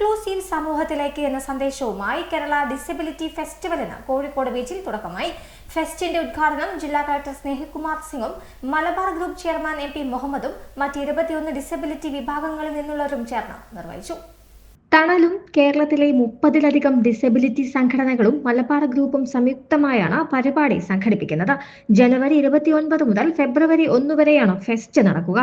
Inclusive സമൂഹത്തിലേക്ക് എന്ന സന്ദേശവുമായി കേരള ഡിസബിലിറ്റി ഫെസ്റ്റിവലിന് കോഴിക്കോട് ബീച്ചിൽ തുടക്കമായി. ഫെസ്റ്റിന്റെ ഉദ്ഘാടനം ജില്ലാ കളക്ടർ സ്നേഹികുമാർ സിംഗും Malabar group chairman M P മുഹമ്മദും മറ്റ് ഇരുപത്തിയൊന്ന് ഡിസബിലിറ്റി വിഭാഗങ്ങളിൽ നിന്നുള്ളവരും ചേർന്ന് നിർവഹിച്ചു. തണലും കേരളത്തിലെ മുപ്പതിലധികം ഡിസബിലിറ്റി സംഘടനകളും മലബാർ ഗ്രൂപ്പും സംയുക്തമായാണ് പരിപാടി സംഘടിപ്പിക്കുന്നത്. ജനുവരി ഇരുപത്തിയൊൻപത് മുതൽ ഫെബ്രുവരി ഒന്ന് വരെയാണ് ഫെസ്റ്റ് നടക്കുക.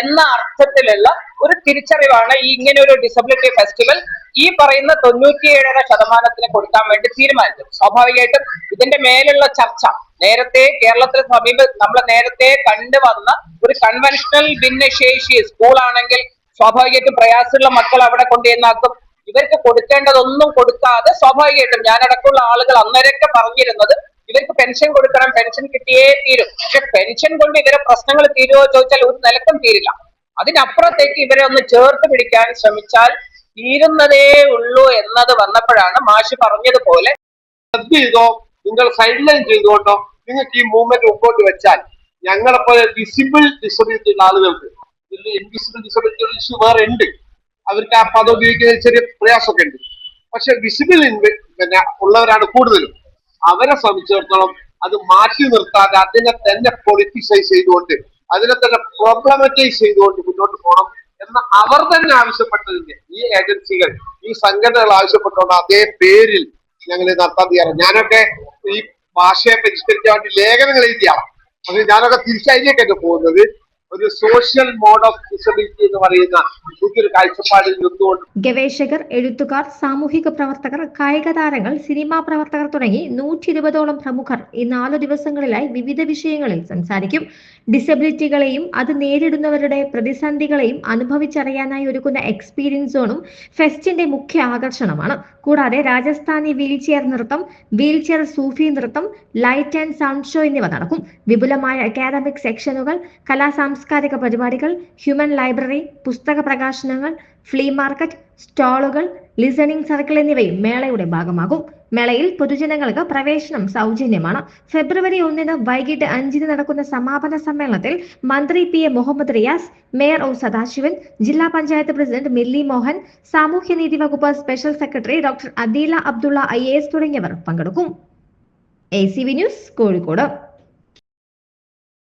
എന്ന അർത്ഥത്തിലുള്ള ഒരു തിരിച്ചറിവാണ് ഈ ഇങ്ങനെ ഒരു ഡിസബിലിറ്റി ഫെസ്റ്റിവൽ ഈ പറയുന്ന തൊണ്ണൂറ്റിയേഴര ശതമാനത്തിന് കൊടുക്കാൻ വേണ്ടി തീരുമാനിച്ചത്. സ്വാഭാവികമായിട്ടും ഇതിന്റെ മേലുള്ള ചർച്ച നേരത്തെ കേരളത്തിൽ സമീപ നമ്മൾ നേരത്തെ കണ്ടുവന്ന ഒരു കൺവെൻഷണൽ ഭിന്നശേഷി സ്കൂളാണെങ്കിൽ സ്വാഭാവികമായിട്ടും പ്രയാസമുള്ള മക്കൾ അവിടെ കൊണ്ടുവന്നാക്കും ഇവർക്ക് കൊടുക്കേണ്ടതൊന്നും കൊടുക്കാതെ സ്വാഭാവികമായിട്ടും ഞാനടക്കമുള്ള ആളുകൾ അന്നേരമൊക്കെ പറഞ്ഞിരുന്നത് ഇവർക്ക് പെൻഷൻ കൊടുക്കണം പെൻഷൻ കിട്ടിയേ തീരും. പക്ഷെ പെൻഷൻ കൊണ്ട് ഇവരെ പ്രശ്നങ്ങൾ തീരുമോ ചോദിച്ചാൽ ഒരു നിലക്കും തീരില്ല. അതിനപ്പുറത്തേക്ക് ഇവരെ ഒന്ന് ചേർത്ത് പിടിക്കാൻ ശ്രമിച്ചാൽ തീരുന്നതേ ഉള്ളൂ എന്നത് വന്നപ്പോഴാണ് മാഷി പറഞ്ഞതുപോലെ ശ്രദ്ധ ചെയ്തോ? നിങ്ങൾ സൈഡ് ലൈൻ ചെയ്തുകൊണ്ടോ നിങ്ങൾക്ക് ഈ മൂവ്മെന്റ് മുമ്പോട്ട് വെച്ചാൽ ഞങ്ങളെപ്പോലെ വിസിബിൾ ഡിസബിലിറ്റി ഉള്ള ആളുകൾക്ക് ഇൻവിസിബിൾ ഡിസബിലിറ്റി ഇഷ്യൂ വേറെ ഉണ്ട്. അവർക്ക് ആ പദം ഉപയോഗിക്കുന്ന ചെറിയ പ്രയാസമൊക്കെ ഉണ്ട്. പക്ഷെ വിസിബിൾ പിന്നെ ഉള്ളവരാണ് കൂടുതലും. അവരെ സംബന്ധിച്ചിടത്തോളം അത് മാറ്റി നിർത്താതെ അതിനെ തന്നെ പൊളിറ്റിസൈസ് ചെയ്തുകൊണ്ട് അതിനെ തന്നെ പ്രോബ്ലമറ്റൈസ് ചെയ്തുകൊണ്ട് മുന്നോട്ട് പോകണം എന്ന് അവർ തന്നെ ആവശ്യപ്പെട്ടതിന്റെ ഈ ഏജൻസികൾ ഈ സംഘടനകൾ ആവശ്യപ്പെട്ടുകൊണ്ട് അതേ പേരിൽ ഞങ്ങൾ നടത്താൻ തയ്യാറാണ്. ഞാനൊക്കെ ഈ ഭാഷയെ പരിഷ്കരിക്കാൻ വേണ്ടി ലേഖനങ്ങൾ എഴുതിയാണ്. പക്ഷെ ഞാനൊക്കെ തിരിച്ചതിലേക്കല്ലേ പോകുന്നത്. ഒരു സോഷ്യൽ മോഡ് ഓഫ് ഡിസബിലിറ്റി എന്ന് പറയുന്ന പുതിയൊരു കാഴ്ചപ്പാടിൽ നിന്നുകൊണ്ട് ഗവേഷകർ എഴുത്തുകാർ സാമൂഹിക പ്രവർത്തകർ കായിക താരങ്ങൾ സിനിമാ പ്രവർത്തകർ തുടങ്ങി നൂറ്റി ഇരുപതോളം പ്രമുഖർ ഈ നാലു ദിവസങ്ങളിലായി വിവിധ വിഷയങ്ങളിൽ സംസാരിക്കും. ഡിസബിലിറ്റികളെയും അത് നേരിടുന്നവരുടെ പ്രതിസന്ധികളെയും അനുഭവിച്ചറിയാനായി ഒരുക്കുന്ന എക്സ്പീരിയൻസ് സോണും ഫെസ്റ്റിന്റെ മുഖ്യ ആകർഷണമാണ്. കൂടാതെ രാജസ്ഥാനി വീൽ ചെയർ നൃത്തം വീൽ ചെയർ സൂഫി നൃത്തം ലൈറ്റ് ആൻഡ് സൗണ്ട് ഷോ എന്നിവ നടക്കും. വിപുലമായ അക്കാദമിക് സെക്ഷനുകൾ കലാ സാംസ്കാരിക പരിപാടികൾ ഹ്യൂമൻ ലൈബ്രറി പുസ്തക പ്രകാശനങ്ങൾ ഫ്ലീ മാർക്കറ്റ് സ്റ്റാളുകൾ ലിസണിംഗ് സർക്കിൾ എന്നിവയും മേളയുടെ ഭാഗമാകും. മേളയിൽ പൊതുജനങ്ങൾക്ക് പ്രവേശനം സൗജന്യമാണ്. ഫെബ്രുവരി ഒന്നിന് വൈകിട്ട് അഞ്ചിന് നടക്കുന്ന സമാപന സമ്മേളനത്തിൽ മന്ത്രി P A Muhammad Riyas mayor O Sadasivan ജില്ലാ പഞ്ചായത്ത് പ്രസിഡന്റ് മില്ലി മോഹൻ സാമൂഹ്യനീതി വകുപ്പ് special secretary doctor Adeela Abdulla I തുടങ്ങിയവർ പങ്കെടുക്കും. A news Kozhikode.